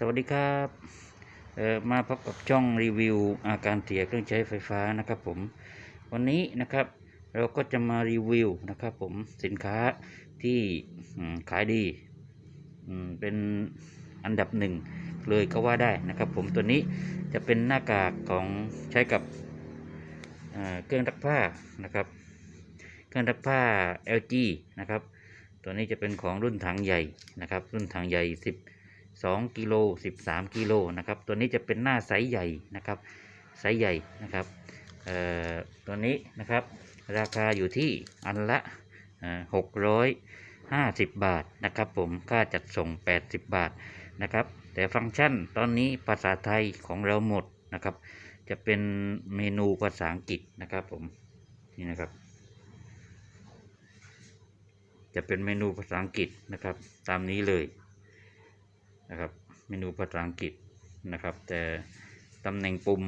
สวัสดีครับมาพบกับช่องรีวิวอาการเสียเครื่องใช้ไฟฟ้านะครับผม วันนี้นะครับเราก็จะมารีวิวนะครับผมสินค้าที่ขายดีเป็นอันดับหนึ่งเลยก็ว่าได้นะครับผมตัวนี้จะเป็นหน้ากากของใช้กับเครื่องซักผ้านะครับ เครื่องซักผ้า LG นะครับ ตัวนี้จะเป็นของรุ่นถังใหญ่นะครับ รุ่นถังใหญ่ 2กิโล13กิโลนะครับ ตัวนี้จะเป็นหน้าไซส์ใหญ่นะครับไซส์ใหญ่นะครับเอ่อตัวนี้นะครับราคาอยู่ที่อันละหกร้อยห้าสิบบาทนะครับผมค่าจัดส่ง 80 บาทนะครับ แต่ฟังก์ชันตอนนี้ภาษาไทยของเราหมดนะครับ จะเป็นเมนูภาษาอังกฤษนะครับผมนี่นะครับ จะเป็นเมนูภาษาอังกฤษนะครับ ตามนี้เลย นะครับ เมนูภาษาอังกฤษนะครับ แต่ตำแหน่งปุ่ม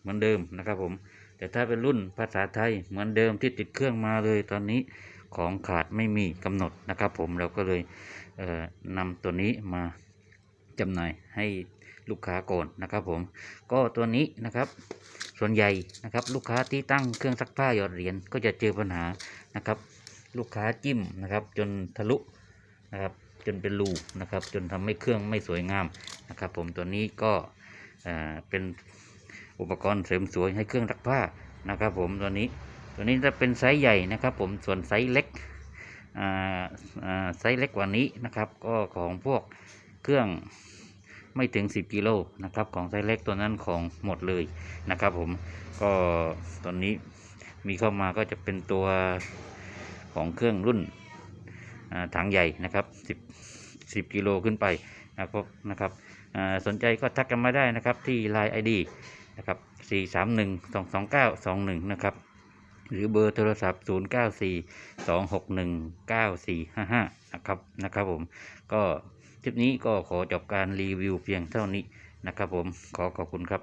เหมือนเดิมนะครับผมแต่ถ้าเป็นรุ่นภาษาไทยเหมือนเดิมที่ติดเครื่องมาเลยตอนนี้ของขาดไม่มีกำหนดนะครับ ผมเราก็เลยเอ่อนำตัวนี้มาจำหน่ายให้ลูกค้าก่อนนะครับ ผมก็ตัวนี้นะครับส่วนใหญ่นะครับ ลูกค้าที่ตั้งเครื่องซักผ้าหยอดเหรียญก็จะเจอปัญหานะครับ ลูกค้าจิ้มนะครับ จนทะลุนะครับ จนเป็นรูนะครับ จนทำให้เครื่องไม่สวยงามนะครับ ผมตัวนี้ก็เป็นอุปกรณ์เสริมสวยให้เครื่องซักผ้านะครับ ผมตัวนี้ตัวนี้จะเป็นไซส์ใหญ่นะครับ ผมส่วนไซส์เล็กไซส์เล็กกว่านี้นะครับ ก็ของพวกเครื่องไม่ถึง 10กิโลนะครับของไซส์เล็กตัวนั้นของหมดเลยนะครับ ผมก็ตอนนี้มีเข้ามาก็จะเป็นตัวของเครื่องรุ่น ถังใหญ่นะครับ10 10กิโลขึ้นไปนะครับนะครับสนใจก็ทักกันมาได้นะครับที่ Line ID นะครับ431 229 21 นะครับ หรือเบอร์โทรศัพท์ 094 261 9455 นะครับนะครับผมก็คลิปนี้ก็ขอจบการรีวิวเพียงเท่านี้นะครับผมขอขอบคุณครับ